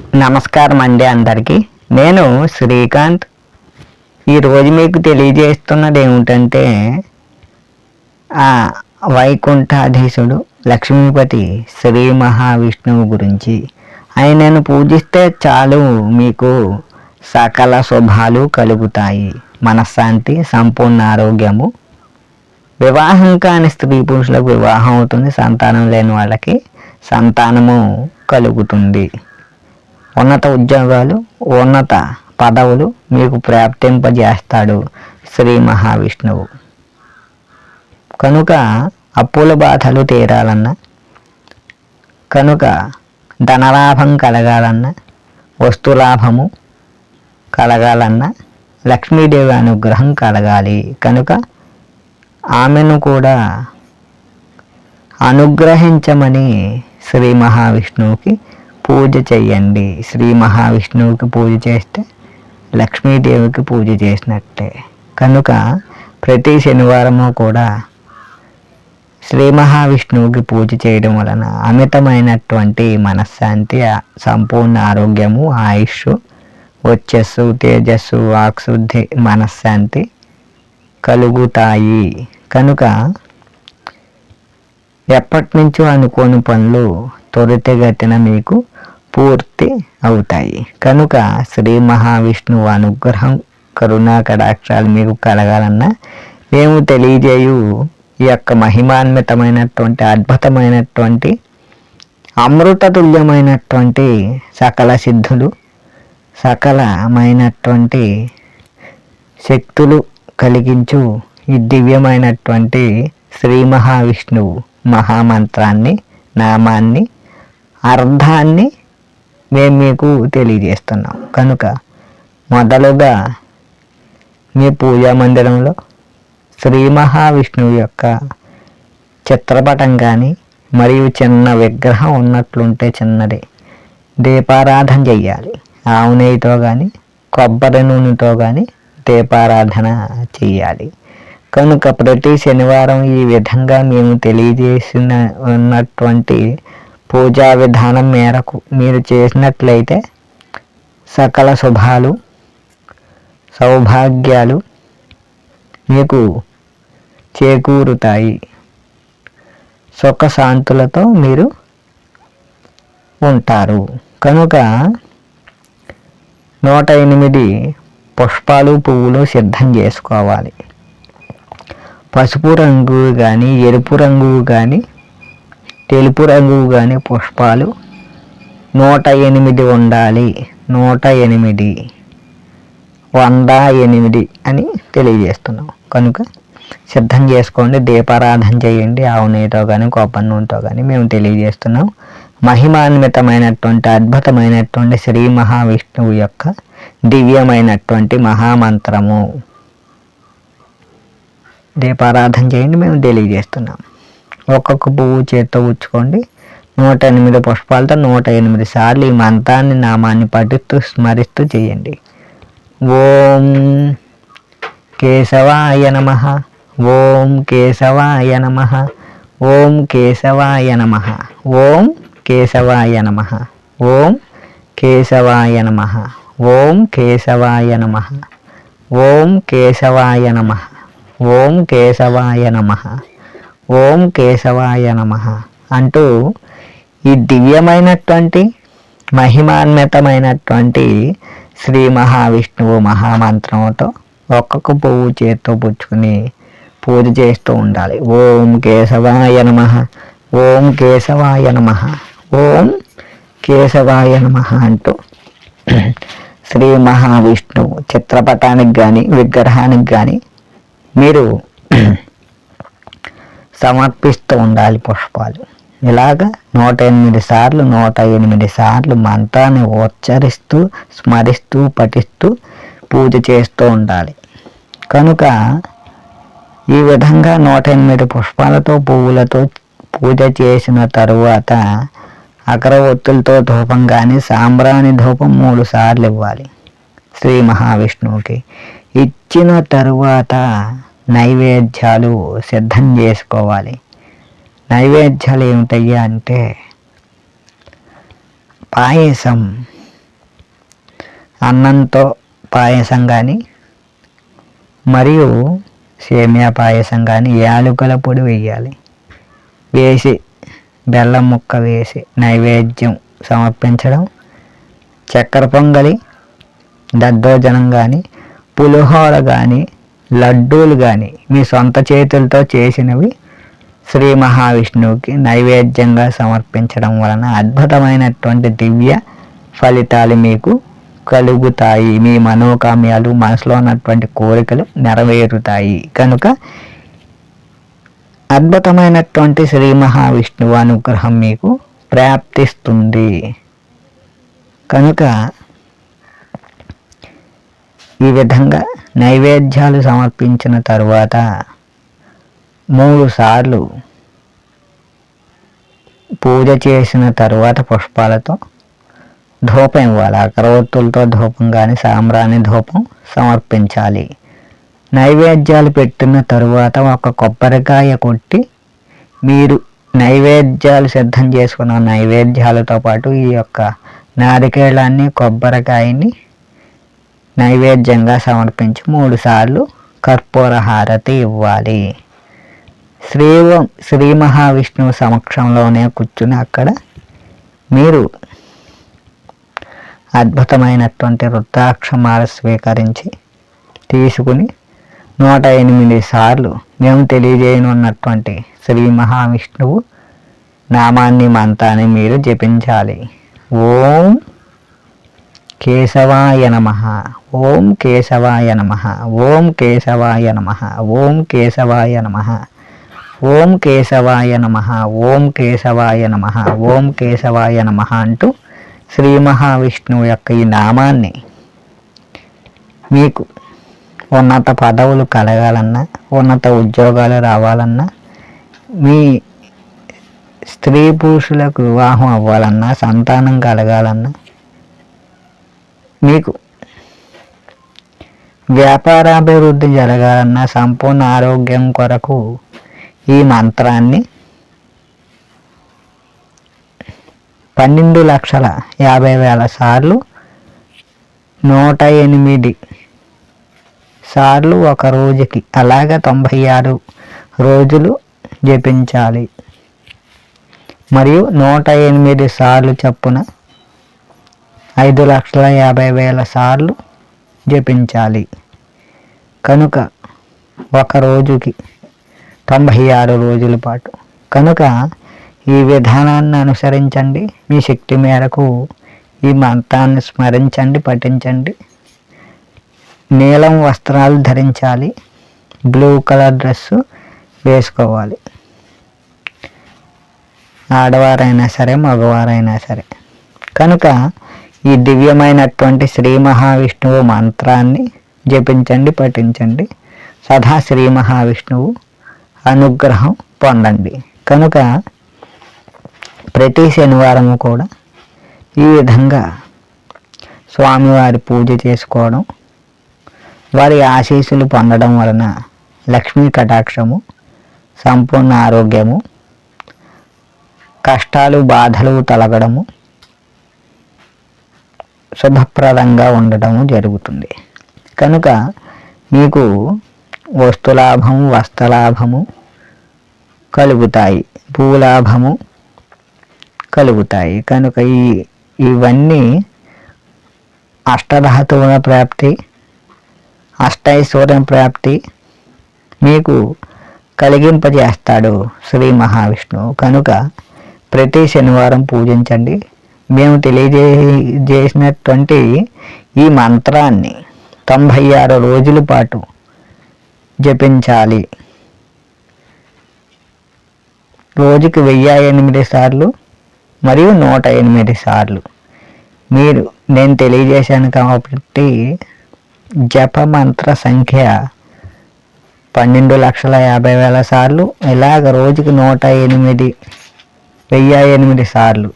నమస్కారం అండి అందరికీ. నేను శ్రీకాంత్. ఈరోజు మీకు తెలియజేస్తున్నది ఏమిటంటే ఆ వైకుంఠాధీశుడు లక్ష్మీపతి శ్రీ మహావిష్ణువు గురించి. ఆయనను పూజిస్తే చాలు మీకు సకల శుభాలు కలుగుతాయి. మనశ్శాంతి సంపూర్ణ ఆరోగ్యము. వివాహం కాని స్త్రీ పురుషులకు వివాహం అవుతుంది. సంతానం లేని వాళ్ళకి సంతానము కలుగుతుంది. ఉన్నత ఉద్యోగాలు ఉన్నత పదవులు మీకు ప్రాప్తింపజేస్తాడు శ్రీ మహావిష్ణువు. కనుక అప్పుల బాధలు తీరాలన్నా కనుక ధనలాభం కలగాలన్నా వస్తులాభము కలగాలన్నా లక్ష్మీదేవి అనుగ్రహం కలగాలి. కనుక ఆమెను కూడా అనుగ్రహించమని శ్రీ మహావిష్ణువుకి పూజ చెయ్యండి. శ్రీ మహావిష్ణువుకి పూజ చేస్తే లక్ష్మీదేవికి పూజ చేసినట్టే. కనుక ప్రతి శనివారము కూడా శ్రీ మహావిష్ణువుకి పూజ చేయడం వలన అమితమైనటువంటి మనశ్శాంతి సంపూర్ణ ఆరోగ్యము ఆయుష్ వచ్చస్సు తేజస్సు వాక్శుద్ధి మనశ్శాంతి కలుగుతాయి. కనుక ఎప్పటి నుంచో అనుకోని పనులు త్వరితగతిన మీకు పూర్తి అవుతాయి. కనుక శ్రీ మహావిష్ణువు అనుగ్రహం కరుణా కటాక్షాలు మీకు కలగాలన్నా మేము తెలియజేయు ఈ యొక్క మహిమాన్వితమైనటువంటి అద్భుతమైనటువంటి అమృతతుల్యమైనటువంటి సకల సిద్ధులు సకలమైనటువంటి శక్తులు కలిగించు ఈ దివ్యమైనటువంటి శ్రీ మహావిష్ణువు మహామంత్రాన్ని నామాన్ని అర్థాన్ని మేము మీకు తెలియజేస్తున్నాం. కనుక మొదలుగా మీ పూజా మందిరంలో శ్రీ మహావిష్ణువు యొక్క చిత్రపటం కానీ మరియు చిన్న విగ్రహం ఉన్నట్లుంటే చిన్నది. దీపారాధన చెయ్యాలి. ఆవు నెయ్యితో కానీ కొబ్బరి నూనెతో కానీ దీపారాధన చెయ్యాలి. కనుక ప్రతి శనివారం ఈ విధంగా మేము తెలియజేసిన ఉన్నటువంటి పూజా విధానం మేరకు మీరు చేసినట్లయితే సకల శుభాలు సౌభాగ్యాలు మీకు చేకూరుతాయి. సుఖశాంతులతో మీరు ఉంటారు. కనుక నూట ఎనిమిది పుష్పాలు పువ్వులు సిద్ధం చేసుకోవాలి. పసుపు రంగు కానీ ఎరుపు రంగు కానీ తెలుపు రంగు కానీ పుష్పాలు నూట ఎనిమిది ఉండాలి. నూట ఎనిమిది. వంద ఎనిమిది అని తెలియజేస్తున్నాం. కనుక సిద్ధం చేసుకోండి. దీపారాధన చేయండి. ఆవు నెయ్యితో కానీ కొబ్బరి నూనెతో కానీ మేము తెలియజేస్తున్నాం. మహిమాన్వితమైనటువంటి అద్భుతమైనటువంటి శ్రీ మహావిష్ణువు యొక్క దివ్యమైనటువంటి మహామంత్రము. దీపారాధన చేయండి. మేము తెలియజేస్తున్నాం. ఒక్కొక్క పువ్వు చేత్తో ఉంచుకోండి నూట ఎనిమిది పుష్పాలతో నూట ఎనిమిది సార్లు ఈ మంత్రాన్ని నామాన్ని పఠిస్తూ స్మరిస్తూ చేయండి. ఓం కేశవాయ నమ. ఓం కేశవాయ నమ. ఓం కేశవాయ నమ. ఓం కేశవాయ నమ. ఓం కేశవాయ నమ. ఓం కేశవాయ నమ. ఓం కేశవాయ నమ. ఓం కేశవాయ నమ. ఓం కేశవాయ నమ అంటూ ఈ దివ్యమైనటువంటి మహిమాన్వితమైనటువంటి శ్రీ మహావిష్ణువు మహామంత్రంతో ఒక్కొక్క పువ్వు చేత్తో పుచ్చుకుని పూజ చేస్తూ ఉండాలి. ఓం కేశవాయ నమ ఓం కేశవాయ నమ ఓం కేశవాయ నమ అంటూ శ్రీ మహావిష్ణువు చిత్రపటానికి కానీ విగ్రహానికి కానీ మీరు సమర్పిస్తూ ఉండాలి పుష్పాలు. ఇలాగ నూట ఎనిమిది సార్లు నూట ఎనిమిది సార్లు మంత్రాన్ని ఉచ్చరిస్తూ స్మరిస్తూ పఠిస్తూ పూజ చేస్తూ ఉండాలి. కనుక ఈ విధంగా నూట ఎనిమిది పుష్పాలతో పువ్వులతో పూజ చేసిన తరువాత అగరవత్తులతో ధూపం కానీ సాంబ్రాణి ధూపం మూడు సార్లు ఇవ్వాలి శ్రీ మహావిష్ణువుకి. ఇచ్చిన తరువాత నైవేద్యాలు సిద్ధం చేసుకోవాలి. నైవేద్యాలు ఏమిటయ్యా అంటే పాయసం. అన్నంతో పాయసం కానీ మరియు సేమియా పాయసం కానీ యాలకుల పొడి వేయాలి. వేసి బెల్లం ముక్క వేసి నైవేద్యం సమర్పించడం చక్కెర పొంగలి దద్దోజనం కానీ పులిహోర కానీ లడ్డూలు కానీ మీ సొంత చేతులతో చేసినవి శ్రీ మహావిష్ణువుకి నైవేద్యంగా సమర్పించడం వలన అద్భుతమైనటువంటి దివ్య ఫలితాలు మీకు కలుగుతాయి. మీ మనోకామ్యాలు మనసులో ఉన్నటువంటి కోరికలు నెరవేరుతాయి. కనుక అద్భుతమైనటువంటి శ్రీ మహావిష్ణువు అనుగ్రహం మీకు ప్రాప్తిస్తుంది. కనుక ఈ విధంగా నైవేద్యాలు సమర్పించిన తరువాత మూడు సార్లు పూజ చేసిన తరువాత పుష్పాలతో ధూపం ఇవ్వాలి. అగరవత్తులతో ధూపం కానీ సాంబ్రాణి ధూపం సమర్పించాలి. నైవేద్యాలు పెట్టిన తరువాత ఒక కొబ్బరికాయ కొట్టి మీరు నైవేద్యాలు సిద్ధం చేసుకున్న నైవేద్యాలతో పాటు ఈ యొక్క నారికేళాన్ని కొబ్బరికాయని నైవేద్యంగా సమర్పించి. మూడుసార్లు కర్పూర హారతి ఇవ్వాలి. శ్రీ శ్రీ మహావిష్ణువు సమక్షంలోనే కూర్చుని అక్కడ మీరు అద్భుతమైనటువంటి రుద్రాక్షమాల స్వీకరించి తీసుకుని నూట ఎనిమిది సార్లు మేము తెలియజేయనున్నటువంటి శ్రీ మహావిష్ణువు నామాన్ని మంతాన్ని మీరు జపించాలి. ఓం కేశవాయ నమ. ఓం కేశవాయ నమ. ఓం కేశవాయ నమ. ఓం కేశవాయ నమ. ఓం కేశవాయ నమ. ఓం కేశవాయ నమ. ఓం కేశవాయ నమ అంటూ శ్రీ మహావిష్ణువు యొక్క ఈ నామాన్ని మీకు ఉన్నత పదవులు కలగాలన్నా ఉన్నత ఉద్యోగాలు రావాలన్నా మీ స్త్రీ పురుషులకు వివాహం అవ్వాలన్నా సంతానం కలగాలన్నా మీకు వ్యాపారాభివృద్ధి జరగాలన్న సంపూర్ణ ఆరోగ్యం కొరకు ఈ మంత్రాన్ని పన్నెండు లక్షల యాభై వేల సార్లు నూట ఎనిమిది సార్లు ఒక రోజుకి అలాగ తొంభై ఆరు రోజులు జపించాలి. మరియు నూట ఎనిమిది సార్లు చొప్పున ఐదు లక్షల యాభై వేల సార్లు జపించాలి. కనుక ఒక రోజుకి తొంభై ఆరు రోజుల పాటు. కనుక ఈ విధానాన్ని అనుసరించండి. మీ శక్తి మేరకు ఈ మంత్రాన్ని స్మరించండి పఠించండి. నీలం వస్త్రాలు ధరించాలి. బ్లూ కలర్ డ్రెస్సు వేసుకోవాలి. ఆడవారైనా సరే మగవారైనా సరే. కనుక ఈ దివ్యమైనటువంటి శ్రీ మహావిష్ణువు మంత్రాన్ని జపించండి పఠించండి. సదా శ్రీ మహావిష్ణువు అనుగ్రహం పొందండి. కనుక ప్రతి శనివారం కూడా ఈ విధంగా స్వామివారి పూజ చేసుకోవడం వారి ఆశీస్సులు పొందడం వలన లక్ష్మీ కటాక్షము సంపూర్ణ ఆరోగ్యము కష్టాలు బాధలు తొలగడము శుభప్రదంగా ఉండటం జరుగుతుంది. కనుక మీకు వస్తులాభము వస్త్రలాభము కలుగుతాయి. భూలాభము కలుగుతాయి. కనుక ఈ ఇవన్నీ అష్టధాతువుల ప్రాప్తి అష్టైశ్వర్యం ప్రాప్తి మీకు కలిగింపజేస్తాడు శ్రీ మహావిష్ణువు. కనుక ప్రతి శనివారం పూజించండి. మేము తెలియజేసినటువంటి ఈ మంత్రాన్ని తొంభై ఆరు రోజుల పాటు జపించాలి. రోజుకి వెయ్యి ఎనిమిది సార్లు మరియు నూట ఎనిమిది సార్లు. మీరు నేను తెలియజేశాను కాబట్టి జప మంత్ర సంఖ్య పన్నెండు లక్షల యాభై వేల సార్లు ఇలాగ రోజుకి నూట ఎనిమిది వెయ్యి ఎనిమిది సార్లు.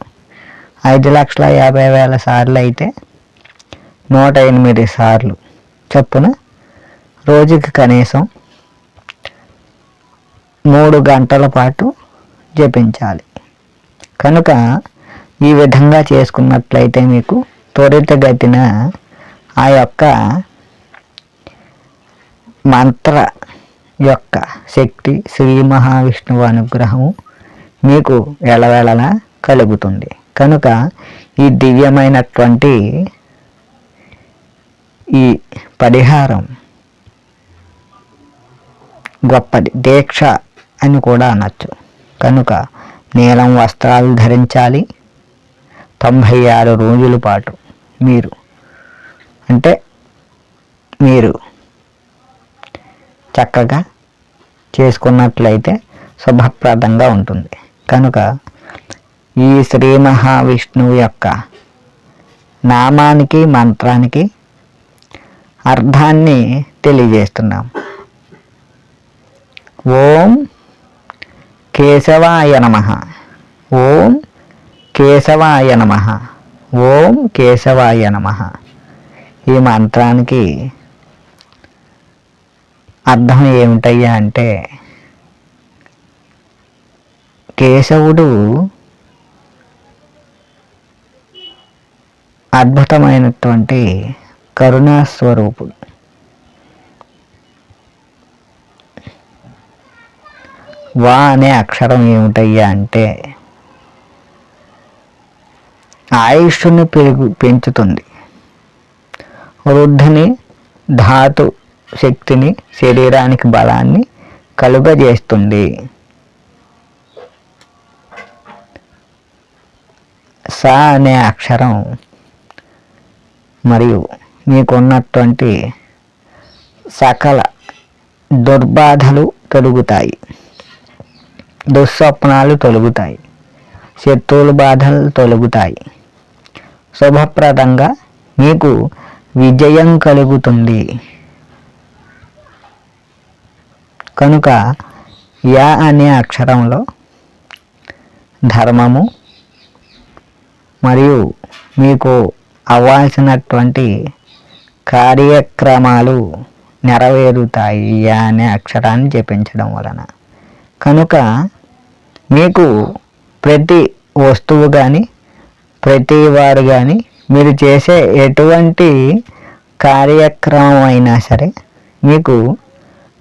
ఐదు లక్షల యాభై వేల సార్లు అయితే నూట ఎనిమిది సార్లు చొప్పున రోజుకి కనీసం మూడు గంటల పాటు జపించాలి. కనుక ఈ విధంగా చేసుకున్నట్లయితే మీకు త్వరితగతిన ఆ యొక్క మంత్ర యొక్క శక్తి శ్రీ మహావిష్ణువు అనుగ్రహము మీకు ఎలవేళలా కలుగుతుంది. కనుక ఈ దివ్యమైనటువంటి ఈ పరిహారం గొప్పది దీక్ష అని కూడా అనొచ్చు. కనుక నీలం వస్త్రాలు ధరించాలి. తొంభై ఆరు రోజుల పాటు మీరు అంటే మీరు చక్కగా చేసుకున్నట్లయితే శుభప్రదంగా ఉంటుంది. కనుక ఈ శ్రీ మహావిష్ణువు యొక్క నామానికి మంత్రానికి అర్థాన్ని తెలియజేస్తున్నాం. ఓం కేశవాయ నమ. ఓం కేశవాయ నమ. ఓం కేశవాయ నమ. ఈ మంత్రానికి అర్థం ఏమిటయ్యా అంటే కేశవుడు అద్భుతమైనటువంటి కరుణాస్వరూపుడు వా అనే అక్షరం ఏమిటయ్యా అంటే ఆయుష్ని పెరుగు పెంచుతుంది. వృద్ధిని ధాతు శక్తిని శరీరానికి బలాన్ని కలుగజేస్తుంది. స అనే అక్షరం మరియు మీకున్నటువంటి సకల దుర్బాధలు తొలుగుతాయి. దుస్వప్నాలు తొలుగుతాయి. శత్రువుల బాధలు తొలుగుతాయి. శుభప్రదంగా మీకు విజయం కలుగుతుంది. కనుక యా అనే అక్షరంలో ధర్మము మరియు మీకు అవ్వాల్సినటువంటి కార్యక్రమాలు నెరవేరుతాయి అనే అక్షరాన్ని జపించడం వలన. కనుక మీకు ప్రతి వస్తువు కానీ ప్రతి వారు కానీ మీరు చేసే ఎటువంటి కార్యక్రమం అయినా సరే మీకు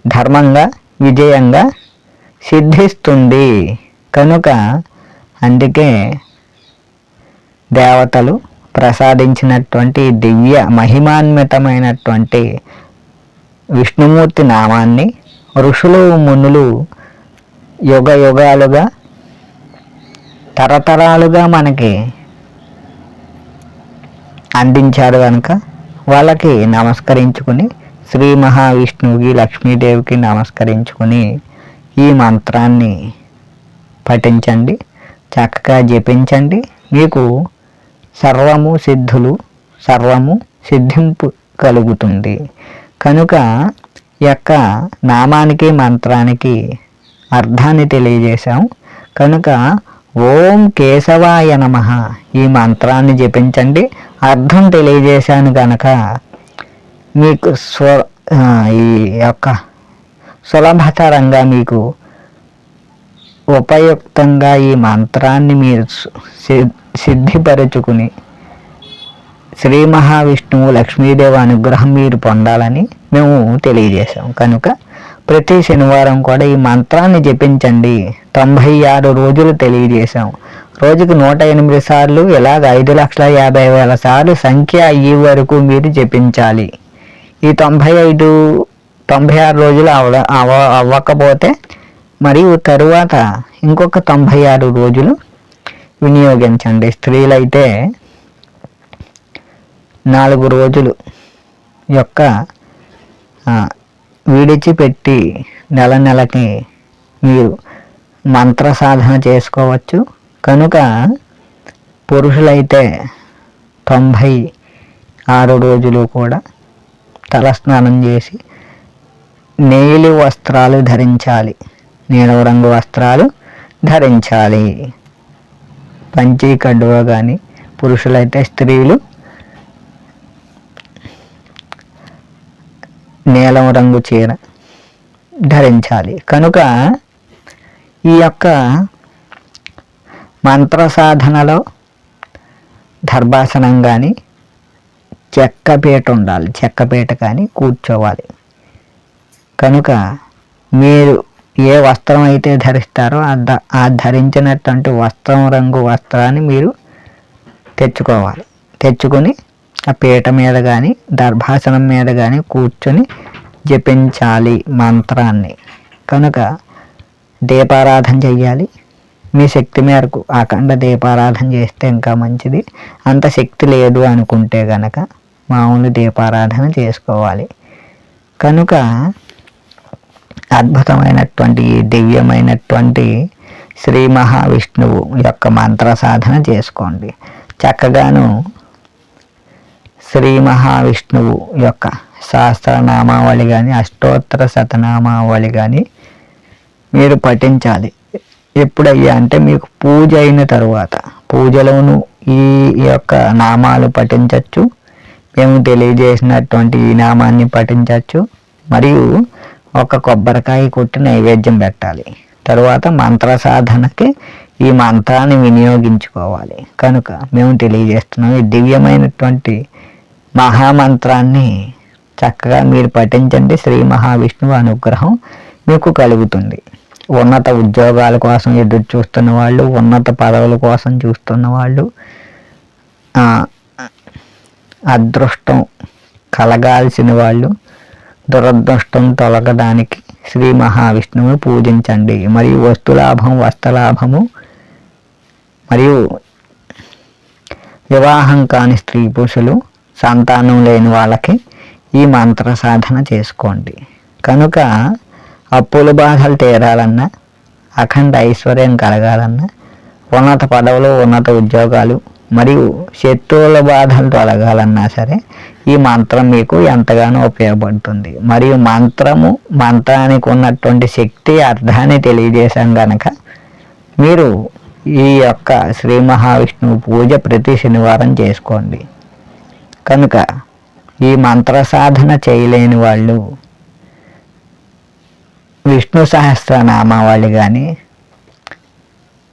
ధర్మంగా విజయంగా సిద్ధిస్తుంది. కనుక అందుకే దేవతలు ప్రసాదించినటువంటి దివ్య మహిమాన్వితమైనటువంటి విష్ణుమూర్తి నామాన్ని ఋషులు మునులు యుగ యుగాలుగా తరతరాలుగా మనకి అందించారు కనుక వాళ్ళకి నమస్కరించుకుని శ్రీ మహావిష్ణువుకి లక్ష్మీదేవికి నమస్కరించుకుని ఈ మంత్రాన్ని పఠించండి. చక్కగా జపించండి. మీకు సర్వము సిద్ధులు సర్వము సిద్ధింపు కలుగుతుంది. కనుక యొక్క నామానికి మంత్రానికి అర్థాన్ని తెలియజేశాం. కనుక ఓం కేశవాయ నమ. ఈ మంత్రాన్ని జపించండి. అర్థం తెలియజేశాను కనుక మీకు స్వ ఈ యొక్క సులభతరంగా మీకు ఉపయుక్తంగా ఈ మంత్రాన్ని మీరు సిద్ధిపరుచుకుని శ్రీ మహావిష్ణువు లక్ష్మీదేవి అనుగ్రహం మీరు పొందాలని మేము తెలియజేశాం. కనుక ప్రతి శనివారం కూడా ఈ మంత్రాన్ని జపించండి. తొంభై ఆరు రోజులు తెలియజేశాం. రోజుకు నూట ఎనిమిది సార్లు ఇలాగ ఐదు లక్షల యాభై వేల సార్లు సంఖ్య అయ్యే వరకు మీరు జపించాలి. ఈ తొంభై ఐదు తొంభై ఆరు రోజులు అవ అవ అవ్వకపోతే మరియు తరువాత ఇంకొక తొంభై ఆరు రోజులు వినియోగించండి స్త్రీలైతే నాలుగు రోజులు యొక్క విడిచిపెట్టి నెల నెలకి మీరు మంత్ర సాధన చేసుకోవచ్చు. కనుక పురుషులైతే తొంభై ఆరు రోజులు కూడా తలస్నానం చేసి నీలి వస్త్రాలు ధరించాలి. నీలం రంగు వస్త్రాలు ధరించాలి. పంచి కడువ కానీ పురుషులైతే స్త్రీలు నీలం రంగు చీర ధరించాలి. కనుక ఈ యొక్క మంత్ర సాధనలో దర్భాసనం కానీ చెక్కపేట ఉండాలి. చెక్కపేట కానీ కూర్చోవాలి. కనుక మీరు ఏ వస్త్రం అయితే ధరిస్తారో ఆ ధరించినటువంటి వస్త్రం రంగు వస్త్రాన్ని మీరు తెచ్చుకోవాలి. తెచ్చుకొని ఆ పీట మీద కానీ దర్భాసనం మీద కానీ కూర్చొని జపించాలి మంత్రాన్ని. కనుక దీపారాధన చెయ్యాలి. మీ శక్తి మేరకు అఖండ దీపారాధన చేస్తే ఇంకా మంచిది. అంత శక్తి లేదు అనుకుంటే గనక మామూలు దీపారాధన చేసుకోవాలి. కనుక అద్భుతమైనటువంటి దివ్యమైనటువంటి శ్రీ మహావిష్ణువు యొక్క మంత్ర సాధన చేసుకోండి. చక్కగాను శ్రీ మహావిష్ణువు యొక్క సహస్రనామావళి కానీ అష్టోత్తర శతనామావళి కానీ మీరు పఠించాలి. ఎప్పుడయ్యా అంటే మీకు పూజ అయిన తరువాత. పూజలోను ఈ యొక్క నామాలు పఠించవచ్చు మేము తెలియజేసినటువంటి ఈ నామాన్ని పఠించవచ్చు మరియు ఒక కొబ్బరికాయ కొట్టి నైవేద్యం పెట్టాలి. తరువాత మంత్ర సాధనకి ఈ మంత్రాన్ని వినియోగించుకోవాలి. కనుక మేము తెలియజేస్తున్నాం ఈ దివ్యమైనటువంటి మహామంత్రాన్ని చక్కగా మీరు పఠించండి. శ్రీ మహావిష్ణువు అనుగ్రహం మీకు కలుగుతుంది. ఉన్నత ఉద్యోగాల కోసం ఎదురు చూస్తున్న వాళ్ళు ఉన్నత పదవుల కోసం చూస్తున్న వాళ్ళు అదృష్టం కలగాల్సిన వాళ్ళు దురదృష్టం తొలగడానికి శ్రీ మహావిష్ణువుని పూజించండి. మరియు వస్తులాభం వస్త్రలాభము మరియు వివాహం కాని స్త్రీ పురుషులు సంతానం లేని వాళ్ళకి ఈ మంత్ర సాధన చేసుకోండి. కనుక అప్పుల బాధలు తీరాలన్నా అఖండ ఐశ్వర్యం కలగాలన్నా ఉన్నత పదవులు ఉన్నత ఉద్యోగాలు మరియు శత్రువుల బాధలు తొలగాలన్నా సరే ఈ మంత్రం మీకు ఎంతగానో ఉపయోగపడుతుంది. మరియు మంత్రము మంత్రానికి ఉన్నటువంటి శక్తి అర్థాన్ని తెలియజేశాం గనక మీరు ఈ యొక్క శ్రీ మహావిష్ణువు పూజ ప్రతి శనివారం చేసుకోండి. కనుక ఈ మంత్ర సాధన చేయలేని వాళ్ళు విష్ణు సహస్రనామావళి కానీ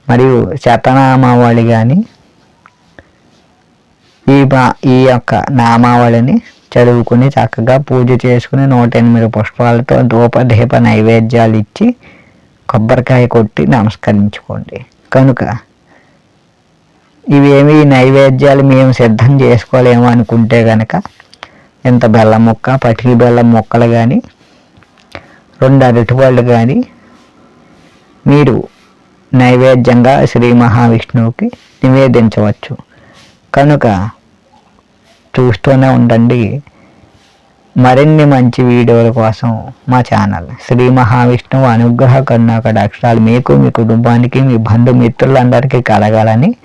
మరియు శతనామావళి కానీ ఈ ఈ యొక్క నామావళిని చదువుకుని చక్కగా పూజ చేసుకుని నూట ఎనిమిది పుష్పాలతో ధూపదీప నైవేద్యాలు ఇచ్చి కొబ్బరికాయ కొట్టి నమస్కరించుకోండి. కనుక ఇవేమి నైవేద్యాలు మేము సిద్ధం చేసుకోలేము అనుకుంటే కనుక ఇంత బెల్లం ముక్క పటికి బెల్లం ముక్కలు కానీ రెండు అరటిపళ్ళు కానీ మీరు నైవేద్యంగా శ్రీ మహావిష్ణువుకి నివేదించవచ్చు. కనుక చూస్తూనే ఉండండి. మరిన్ని మంచి వీడియోల కోసం మా ఛానల్ శ్రీ మహావిష్ణువు అనుగ్రహ కరుణాకటాక్షరాలు మీకు మీ కుటుంబానికి మీ బంధుమిత్రులందరికీ కలగాలని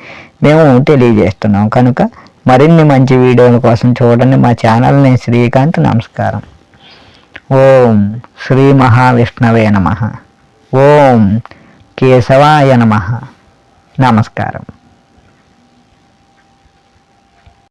మేము తెలియజేస్తున్నాం. కనుక మరిన్ని మంచి వీడియోల కోసం చూడండి మా ఛానల్ని. శ్రీకాంత్ నమస్కారం. ఓం శ్రీ మహావిష్ణవే నమ. ఓం కేశవాయ నమ. నమస్కారం.